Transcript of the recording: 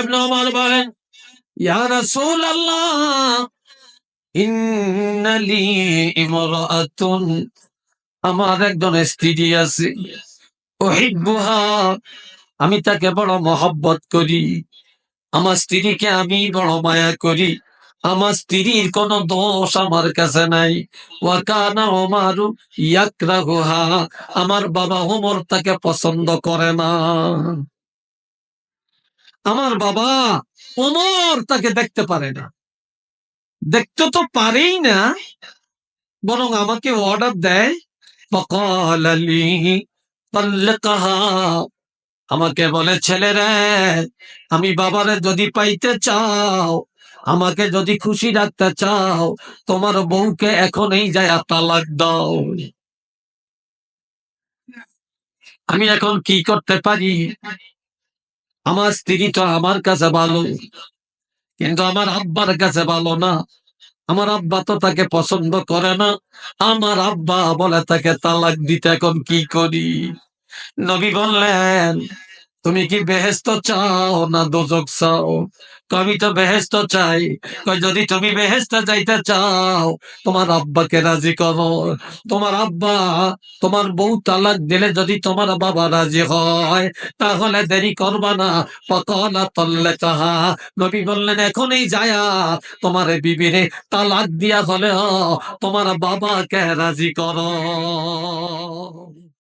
ইবনে ওমর বলেন, ইয়া রাসূলুল্লাহ, ইন্নালি ইমরাআতুন আমার একজন স্ত্রী আছে আমি তাকে বড় মহব্বত করি। আমার স্ত্রীকে আমি বড় মায়া করি। আমার স্ত্রীর কোন দোষ আমার কাছে নাই। ওয়াকানা ওমারু আমার বাবা ওমর তাকে পছন্দ করে না। আমার বাবা ওমর তাকে দেখতে পারে না। দেখতে তো পারেই না, বরং আমাকে অর্ডার দেয়। আমাকে বলে, ছেলেরা, আমি বাবারে যদি পাইতে চাও, আমাকে যদি খুশি রাখতে চাও, তোমার বউকে এখনই যায় তালাক দাও। আমি এখন কি করতে পারি? আমার স্ত্রী তো আমার কাছে ভালো, কিন্তু আমার আব্বার কাছে ভালো না। আমার আব্বা তো তাকে পছন্দ করে না। আমার আব্বা বলে তাকে তালাক দিতে এখন কি করি? নবী বললেন তুমি কি বেহেস্ত চাও না দোজক চাও? আমি তো বেহেস্ত চাই। যদি তুমি বেহেস্ত যাইতে চাও, তোমার আব্বাকে রাজি করো। তোমার আব্বা, তোমার বউ তালাক দিলে যদি তোমার বাবা রাজি হয়, তাহলে দেরি করবা না। পকলা তল্লে চাহা নবী বললেন, এখনই যায়া। তোমার বিবিরে তালাক দিয়া হলে তোমার বাবাকে রাজি করো।